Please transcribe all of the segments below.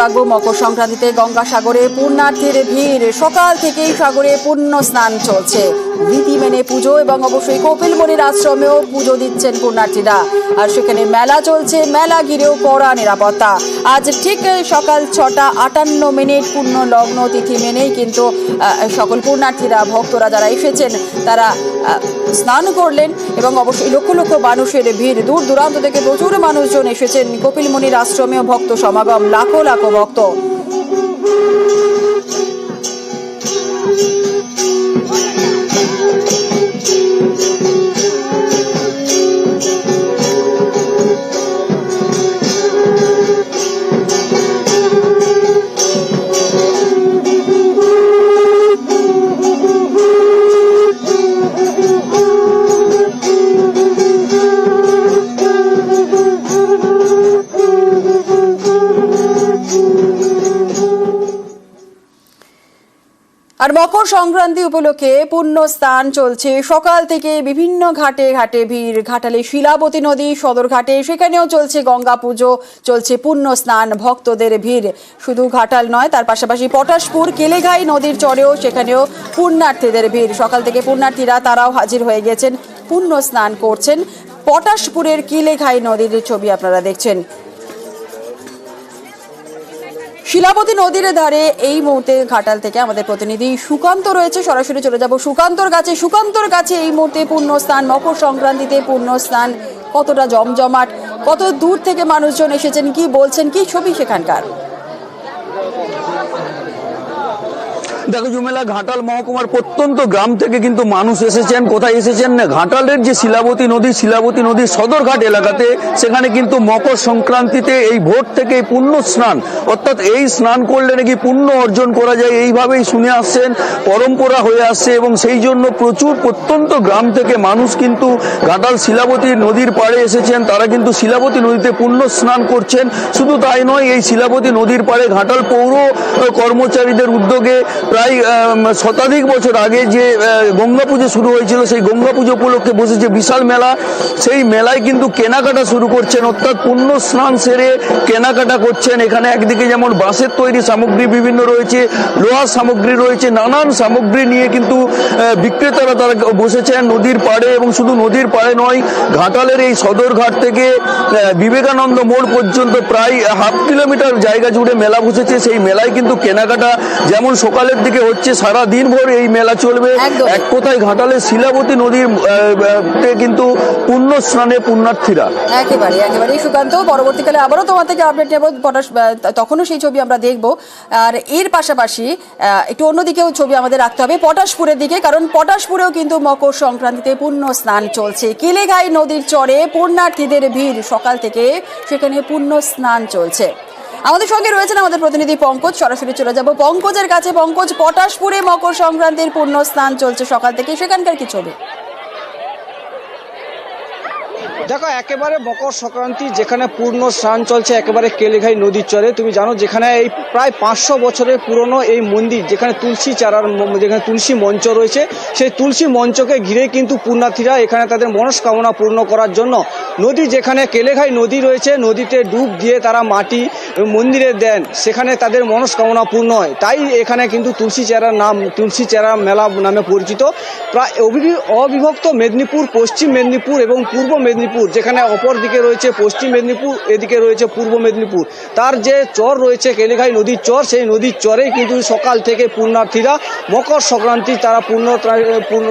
রাখব মকর সংক্রান্তিতে গঙ্গাসাগরে পুণ্যার্থীর ভিড়। সকাল থেকেই সাগরে পুণ্য স্নান চলছে। রীতি মেনে পুজো এবং অবশ্যই কপিলমণির আশ্রমেও পুজো দিচ্ছেন পুণ্যার্থীরা আর সেখানে মেলা চলছে, মেলা ঘিরেও কড়া নিরাপত্তা। আজ ঠিক সকাল ছটা আটান্ন মিনিট পূর্ণ লগ্ন তিথি মেনেই কিন্তু সকল পুণ্যার্থীরা ভক্তরা যারা এসেছেন, তারা স্নান করলেন এবং অবশ্যই লক্ষ লক্ষ মানুষের ভিড়। দূর দূরান্ত থেকে প্রচুর মানুষজন এসেছেন। কপিলমণির আশ্রমেও ভক্ত সমাগম। লাখো লাখো ভক্ত। মকর সংক্রান্তি উপলক্ষে পুণ্য স্থান চলছে। সকাল থেকে বিভিন্ন ঘাটে ঘাটে ভিড়। ঘাটালে শিলাবতী নদী সদরঘাটে সেখানেও চলছে গঙ্গা পুজো, চলছে পুণ্য স্নান ভক্তদের ভিড়। শুধু ঘাটাল নয়, তার পাশাপাশি পটাশপুর, কেলেঘাই নদীর চরেও সেখানেও পুণ্যার্থীদের ভিড়। সকাল থেকে পুণ্যার্থীরা তারাও হাজির হয়ে গেছেন পুণ্য স্নান করছেন। পটাশপুরের কিলেঘাই নদীর ছবি আপনারা দেখছেন। শিলাবতী নদীর ধারে এই মুহূর্তে ঘাটাল থেকে আমাদের প্রতিনিধি সুকান্ত রয়েছে। সরাসরি চলে যাব সুকান্তর কাছে। সুকান্তর কাছে এই মুহূর্তে পূর্ণ স্থান মকর সংক্রান্তিতে পূর্ণ স্থান কতটা জমজমাট, কত দূর থেকে মানুষজন এসেছেন, কি বলছেন, কি ছবি সেখানকার? দেখো জুমেলা ঘাটাল মহকুমার প্রত্যন্ত গ্রাম থেকে কিন্তু মানুষ এসেছেন। কোথায় এসেছেন না? ঘাটালের যে শিলাবতী নদী, শিলাবতী নদীর সদরঘাট এলাকাতে সেখানে কিন্তু মকর সংক্রান্তিতে এই ভোট থেকে পুণ্য স্নান, অর্থাৎ এই স্নান করলে নাকি পুণ্য অর্জন করা যায় এইভাবেই শুনে আসছেন, পরম্পরা হয়ে আসছে এবং সেই জন্য প্রচুর প্রত্যন্ত গ্রাম থেকে মানুষ কিন্তু ঘাটাল শিলাবতী নদীর পাড়ে এসেছেন। তারা কিন্তু শিলাবতী নদীতে পুণ্য স্নান করছেন। শুধু তাই নয়, এই শিলাবতী নদীর পাড়ে ঘাটাল পৌর কর্মচারীদের উদ্যোগে প্রায় শতাধিক বছর আগে যে গঙ্গা পুজো শুরু হয়েছিল, সেই গঙ্গা পুজো উপলক্ষে বসেছে বিশাল মেলা। সেই মেলায় কিন্তু কেনাকাটা শুরু করছেন, অর্থাৎ পুণ্য স্নান সেরে কেনাকাটা করছেন। এখানে একদিকে যেমন বাঁশের তৈরি সামগ্রী বিভিন্ন রয়েছে, লোহার সামগ্রী রয়েছে, নানান সামগ্রী নিয়ে কিন্তু বিক্রেতারা তারা বসেছেন নদীর পাড়ে এবং শুধু নদীর পাড়ে নয়, ঘাটালের এই সদরঘাট থেকে বিবেকানন্দ মোড় পর্যন্ত প্রায় হাফ কিলোমিটার জায়গা জুড়ে মেলা বসেছে। সেই মেলায় কিন্তু কেনাকাটা যেমন সকালের দিকে হচ্ছে সারা দিন ভর এই মেলা চলবে। এক কথায় ঘাটালের শিলাবতী নদীর কিন্তু পুণ্য স্নানে পুণ্যার্থীরা। একেবারে একেবারে। সুকান্ত পরবর্তীকালে আবারও তোমার থেকে আপডেট নেব। তখনও সেই ছবি আমরা দেখব। আর এর পাশাপাশি একটু অন্যদিকেও ছবি আমাদের রাখতে হবে পটাশপুরের দিকে কারণ পটাশপুরেও কিন্তু মকর সংক্রান্তিতে পূর্ণ স্নান চলছে। কিলেঘাই নদীর চরে পুণ্যার্থীদের ভিড় সকাল থেকে সেখানে পূর্ণ স্নান চলছে। আমাদের সঙ্গে রয়েছেন আমাদের প্রতিনিধি পঙ্কজ। সরাসরি চলে যাব পঙ্কজের কাছে। পঙ্কজ, পটাশপুরে মকর সংক্রান্তির পূর্ণ স্নান চলছে সকাল থেকে। সেখানকার কি ছবি? দেখো, একেবারে মকর সংক্রান্তি যেখানে পূর্ণ স্নান চলছে, একেবারে কেলেঘাই নদীর চরে। তুমি জানো, যেখানে এই প্রায় পাঁচশো বছরের পুরনো এই মন্দির, যেখানে তুলসী চারার যেখানে তুলসী মঞ্চ রয়েছে, সেই তুলসী মঞ্চকে ঘিরে কিন্তু পুণ্যার্থীরা এখানে তাদের মনস্কামনা পূর্ণ করার জন্য নদী যেখানে কেলেঘাই নদী রয়েছে, নদীতে ডুব দিয়ে তারা মাটি মন্দিরে দেন, সেখানে তাদের মনস্কামনা পূর্ণ হয়। তাই এখানে কিন্তু তুলসী চারার নাম, তুলসী চারা মেলা নামে পরিচিত। প্রায় অবি- অবিভক্ত মেদিনীপুর, পশ্চিম মেদিনীপুর এবং পূর্ব মেদিনীপুর, যেখানে অপর দিকে রয়েছে পশ্চিম মেদিনীপুর, এদিকে রয়েছে পূর্ব মেদিনীপুর। তার যে চর রয়েছে কেলেঘাই নদীর চর, সেই নদীর চরেই কিন্তু সকাল থেকে পুণ্যার্থীরা, মকর সংক্রান্তি তারা পূর্ণ-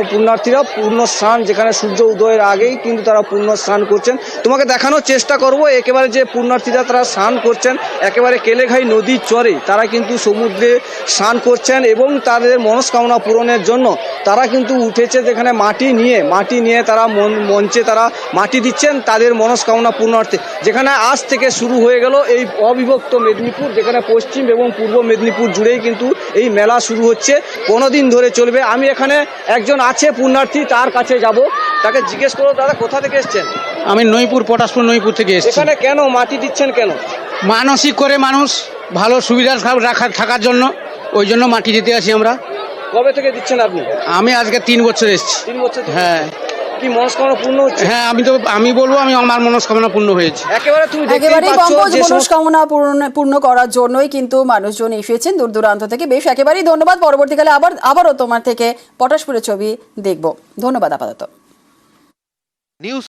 পুণ্যার্থীরা পূর্ণ স্নান, যেখানে সূর্য উদয়ের আগেই কিন্তু তারা পূর্ণ স্নান করছেন। তোমাকে দেখানোর চেষ্টা করব, একেবারে যে পুণ্যার্থীরা তারা স্নান করছেন একেবারে কেলেঘাই নদীর চরে তারা কিন্তু সমুদ্রে স্নান করছেন এবং তাদের মনস্কামনা পূরণের জন্য তারা কিন্তু উঠেছে যেখানে মাটি নিয়ে মাটি নিয়ে তারা মন- মঞ্চে তারা মাটি দিচ্ছেন তাদের মনস্কামনা পূর্ণার্থে। যেখানে আজ থেকে শুরু হয়ে গেল এই অবিভক্ত মেদিনীপুর যেখানে পশ্চিম এবং পূর্ব মেদিনীপুর জুড়েই কিন্তু এই মেলা শুরু হচ্ছে। পনেরো দিন ধরে চলবে। আমি এখানে একজন আছে পুণ্যার্থী তার কাছে যাব। তাকে জিজ্ঞেস করো দাদা কোথা থেকে এসছেন? আমি নইপুর পটাশপুর নইপুর থেকে এসেছি। এখানে কেন মাটি দিচ্ছেন কেন? মানসিক করে মানুষ ভালো সুবিধা সব রাখার থাকার জন্য ওই জন্য মাটি দিতে আসি আমরা। কবে থেকে দিচ্ছেন আপনি? আমি আজকে তিন বছর এসেছি। তিন বছর হ্যাঁ। কি মনস্কামনা পূর্ণ হচ্ছে? হ্যাঁ আমি তো আমি বলব আমি আমার মনস্কামনা পূর্ণ হয়েছে। একেবারে তুমি একেবারেই মনস্কামনা পূর্ণ পূর্ণ করার জন্যই কিন্তু মানুষজন এসেছেন দূর দূরান্ত থেকে। বেশ একেবারেই ধন্যবাদ। পরবর্তীকালে আবার আবারও তোমার থেকে পটাশপুরের ছবি দেখব। ধন্যবাদ আপাতত। নিউজ